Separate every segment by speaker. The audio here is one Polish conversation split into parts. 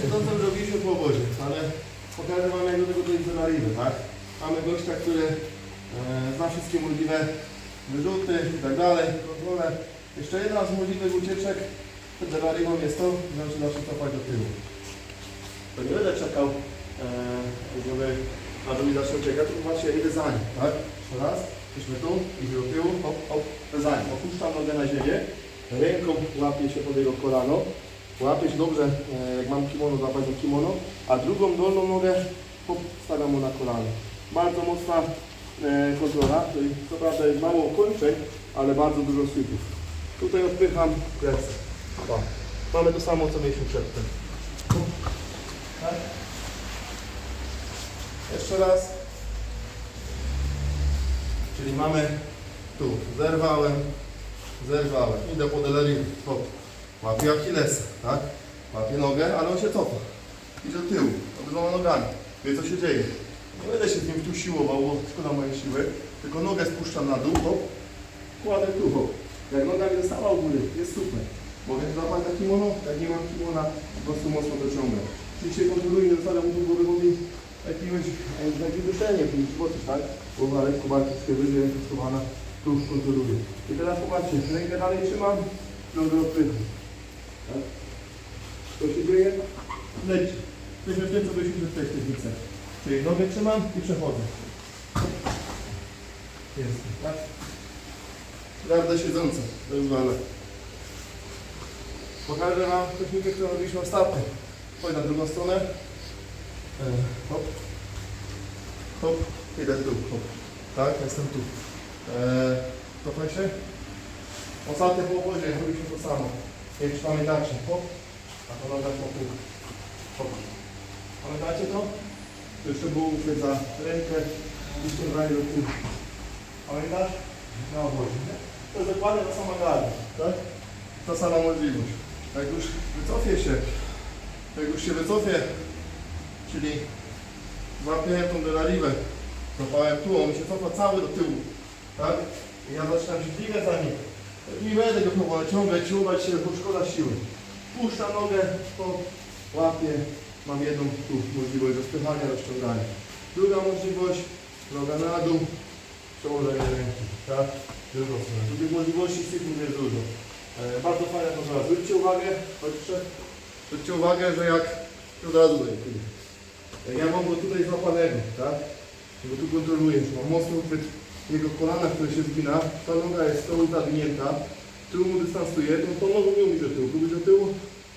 Speaker 1: się to, co zrobiliśmy po obozie, ale pokażę Wam, jak do tego dojść do Lariwy, tak? Mamy gościa, który e, zna wszystkie możliwe wyrzuty i tak dalej, kontrolę. Jeszcze jedna z możliwych ucieczek przed jest to, że on się zacznie cofać do tyłu. To nie będę czekał, e, żeby aż mi zacznie uciekać, patrzcie, ja idę za nim, tak? Jeszcze raz, jesteśmy tu, idę do tyłu, hop, hop, za nim. Opuszczam nogę na ziemię, ręką łapię się pod jego kolano, łapię się dobrze, e, jak mam kimono, złapać kimono, a drugą dolną nogę stawiam mu na kolano. Bardzo mocna e, kontrola, czyli co prawda jest mało kończeń, ale bardzo dużo sweepów. Tutaj odpycham. Pa. Mamy to samo, co mieliśmy przedtem. Tak? Jeszcze raz. Czyli mamy tu, zerwałem, zerwałem, idę po delerii, hop, łapię Achillesa, tak? Łapię nogę, ale on się cofa. Idzie do tyłu, obydwoma nogami. Wie co się dzieje. Nie będę się z nim tu siłował, bo szkoda mojej siły, tylko nogę spuszczam na dół, hop, kładę tu, hop. Jak noga mi została u góry, jest super. Mogę złapać na kimono, jak nie mam kimona, po prostu mocno dociągam. Czyli się kontroluję, nie zostawiam mu głowy, bo mi jakieś duszenie, jakieś coś, tak? Głowa lekko bardziej schowana, tu już kontroluję. I teraz popatrzcie, rękę dalej trzymam, nogę odpycham. Tak? Co się dzieje? Leci. Jesteśmy w tym, co byliśmy w tej technice. Czyli nogę trzymam i przechodzę. Jest, tak? Garda siedząca, jest zwane. Pokażę Wam technikę, którą robiliśmy ostatnio. Chodź na drugą stronę. E, Hop. Hop. Idę tu. Hop. Tak, jestem tu. Eee, cofaj się. Ostatnio po obozie robiliśmy to samo. Jak pamiętacie. Hop. A to noga po pół. Hop. Pamiętacie to? To jeszcze było uchwyt za rękę i ściąganie do tyłu. Pamiętasz? Na obozie, nie? To jest dokładnie ta sama garda, tak? Ta sama możliwość. Jak już wycofię się, jak już się wycofię, czyli złapię tą delaliwę, cofałem tu, on się cofa cały do tyłu, tak? I ja zaczynam się dźwigać za nim. Nie będę go próbował ciągać, ciągać się, bo szkoda siły. Puszczam nogę, to łapię, mam jedną tu możliwość rozpychania, rozciągania. Druga możliwość, noga na dół, przełożenie ręki, tak? Stronę. Tu możliwości sygnów jest dużo. E, bardzo fajna kontrola. Zwróćcie uwagę, chodźcie, zwróćcie uwagę, że jak od razu. Jak ja mam go tutaj złapanego, tak? Go tu kontroluję, że mam mocny uchwyt jego kolana, które się zgina, ta noga jest z tyłu zawinięta, tył mu dystansuje, to tą nogą nie umie do tyłu, pójdzie do tyłu,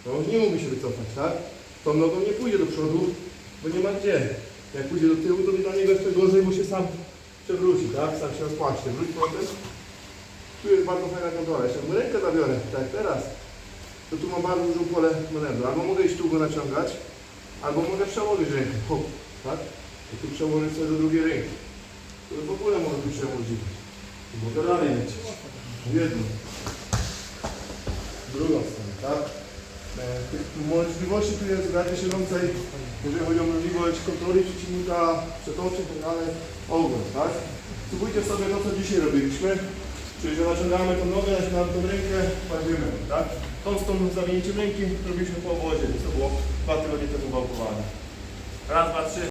Speaker 1: no nie umie się wycofać, tak? Tą nogą nie pójdzie do przodu, bo nie ma gdzie. Jak pójdzie do tyłu, to dla niego jeszcze gorzej, bo się sam przewróci, tak? Sam się rozpłacznie. Wróć potem. Tu jest bardzo fajna kontrola. Jeśli mu rękę zabiorę, tak teraz, to tu mam bardzo dużą pole manewru. Albo mogę iść tu go naciągać, albo mogę przełożyć rękę. Hop, tak? I tu przełożyć sobie do drugiej ręki. W ogóle mogę tu przełożyć. Mogę dalej lecieć. Jedną. Drugą stronę, tak? E, Tych możliwości tu jest radzie siedzącej, jeżeli chodzi o możliwość kontroli przeciwnika, przetoczeń, tak dalej, ogon, tak? Spróbujcie sobie to, co dzisiaj robiliśmy, czyli że naciągamy tą nogę, naciągamy tą rękę, kładziemy, tak? Tą z tą zawinięciem ręki robiliśmy po obozie, to było dwa tygodnie temu wałkowane. Raz, dwa, trzy.